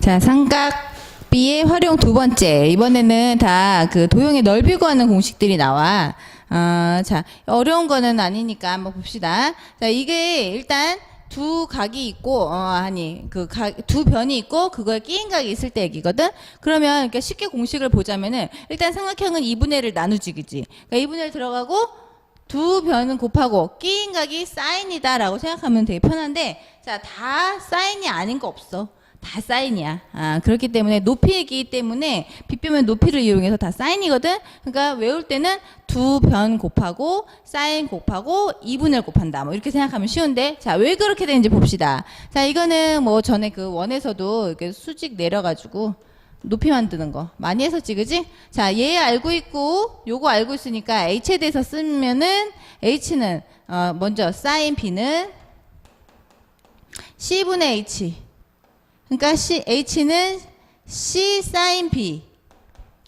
자, 삼각 B의 활용 두 번째. 이번에는 다 그 도형의 넓이 구하는 공식들이 나와. 어, 자, 어려운 거는 아니니까 한번 봅시다. 자, 이게 일단 두 각이 있고, 어, 아니, 그 각, 두 변이 있고, 그거에 끼인 각이 있을 때 얘기거든? 그러면, 그러니까 쉽게 공식을 보자면은, 일단 삼각형은 2분의 1을 나누지, 그지? 그러니까 2분의 1 들어가고, 두 변은 곱하고 끼인 각이 사인이다라고 생각하면 되게 편한데 자 다 사인이 아닌 거 없어 다 사인이야. 아 그렇기 때문에 높이이기 때문에 빗변면 높이를 이용해서 다 사인이거든? 그러니까 외울 때는 두 변 곱하고 사인 곱하고 2분의 1 곱한다. 뭐 이렇게 생각하면 쉬운데? 자 왜 그렇게 되는지 봅시다. 자 이거는 뭐 전에 그 원에서도 이렇게 수직 내려 가지고 높이 만드는 거. 많이 했었지 그지? 자, 얘 알고 있고 요거 알고 있으니까 h에 대해서 쓰면은 h는 어 먼저 사인 b는 c분의 h 그러니까 c h는 c 사인 b.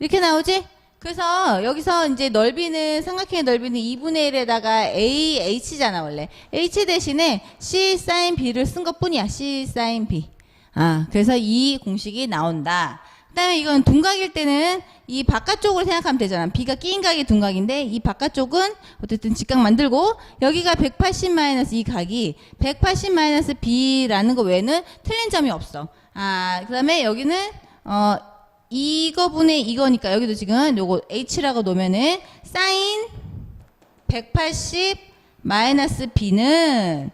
이렇게 나오지? 그래서 여기서 이제 넓이는 삼각형의 넓이는 2분의 1에다가 a h잖아 원래. H 대신에 c 사인 b를 쓴 것뿐이야. C 사인 b. 아 그래서 이 공식이 나온다 그다음에 이건 둔각일 때는 이 바깥쪽을 생각하면 되잖아. B가 끼인 각이 둔각인데 이 바깥쪽은 어쨌든 직각 만들고 여기가 180 마이너스 이 각이 180 마이너스 B라는 거 외에는 틀린 점이 없어. 아, 그다음에 여기는 어 이거분의 이거니까 여기도 지금 요거 H라고 놓으면은 사인 180 마이너스 B는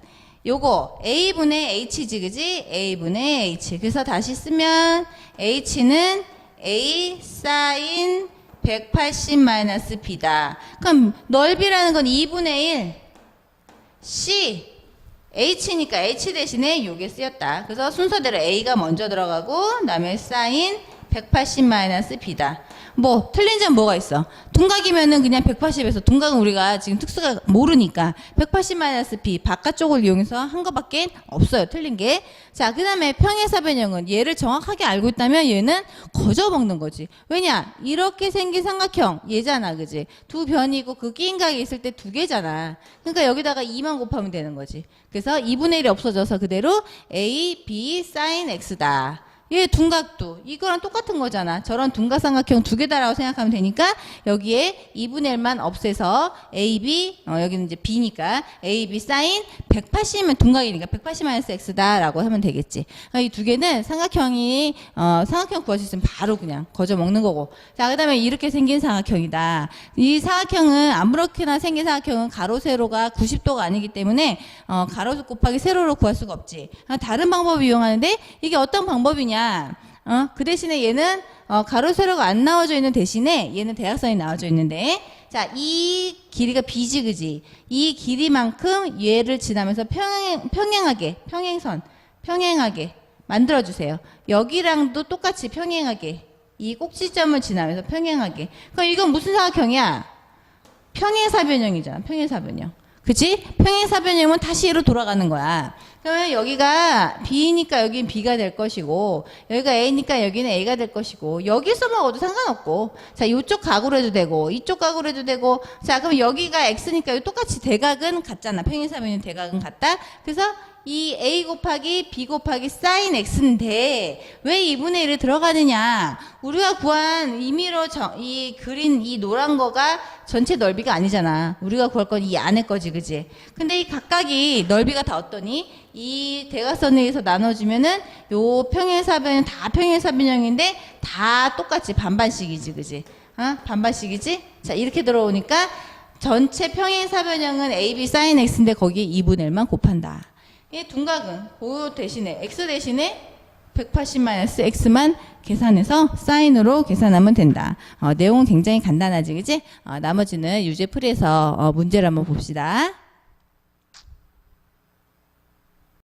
요거 A분의 H지 그지? A분의 H. 그래서 다시 쓰면 H는 A 사인 180 마이너스 B다. 그럼 넓이라는 건 2분의 1 C. H니까 H 대신에 요게 쓰였다. 그래서 순서대로 A가 먼저 들어가고 그다음에 사인 180 마이너스 B다 뭐 틀린 점 뭐가 있어? 둔각이면은 그냥 180에서 둔각은 우리가 지금 특수가 모르니까 180 마이너스 B 바깥쪽을 이용해서 한 거밖에 없어요. 틀린 게. 자, 그다음에 평행사 변형은 얘를 정확하게 알고 있다면 얘는 거저 먹는 거지. 왜냐? 이렇게 생긴 삼각형 얘잖아. 그지? 두 변이고 그 끼인 각이 있을 때 두 개잖아. 그러니까 여기다가 2만 곱하면 되는 거지. 그래서 2분의 1이 없어져서 그대로 A, B, sin X다. 얘 둔각도 이거랑 똑같은 거잖아. 저런 둔각 삼각형 두 개다라고 생각하면 되니까 여기에 2분의 1만 없애서 AB 어, 여기는 이제 B니까 AB 사인 180이면 둔각이니까 180 마이너스 X다라고 하면 되겠지. 이 두 개는 삼각형이 어, 삼각형 구할 수 있으면 바로 그냥 거저 먹는 거고. 자 그다음에 이렇게 생긴 삼각형이다. 이 삼각형은 아무렇게나 생긴 삼각형은 가로 세로가 90도가 아니기 때문에 어, 가로 곱하기 세로로 구할 수가 없지. 아, 다른 방법을 이용하는데 이게 어떤 방법이냐? 어, 그 대신에 얘는 어, 가로 세로가 안 나와져 있는 대신에 얘는 대각선이 나와져 있는데 자, 이 길이가 b지 그지? 이 길이만큼 얘를 지나면서 평행, 평행하게 평행선 평행하게 만들어 주세요. 여기랑도 똑같이 평행하게 이 꼭지점을 지나면서 평행하게. 그럼 이건 무슨 삼각형이야? 평행사변형이잖아. 평행사변형. 그치? 평행사변형은 다시 얘로 돌아가는 거야. 그러면 여기가 B니까 여기는 B가 될 것이고, 여기가 A니까 여기는 A가 될 것이고, 여기서 먹어도 상관없고, 자, 이쪽 각으로 해도 되고, 이쪽 각으로 해도 되고, 자, 그럼 여기가 X니까 똑같이 대각은 같잖아. 평행사변형 대각은 같다. 그래서 이 A 곱하기 B 곱하기 사인 X인데 왜 2분의 1이 들어가느냐? 우리가 구한 임의로 저, 이 그린 이 노란 거가 전체 넓이가 아니잖아. 우리가 구할 건 이 안에 거지, 그지? 근데 이 각각이 넓이가 다 어떠니? 이 대각선에 의해서 나눠주면은 요 평행사변은 다 평행사변형인데 다 똑같이 반반씩이지, 그지? 어? 반반씩이지? 자, 이렇게 들어오니까 전체 평행사변형은 AB 사인 X인데 거기에 2분의 1만 곱한다. 이 둔각은 그 대신에 x 대신에 180-x만 계산해서 사인으로 계산하면 된다. 어, 내용은 굉장히 간단하지, 그지? 어, 나머지는 유제 풀이에서 어, 문제를 한번 봅시다.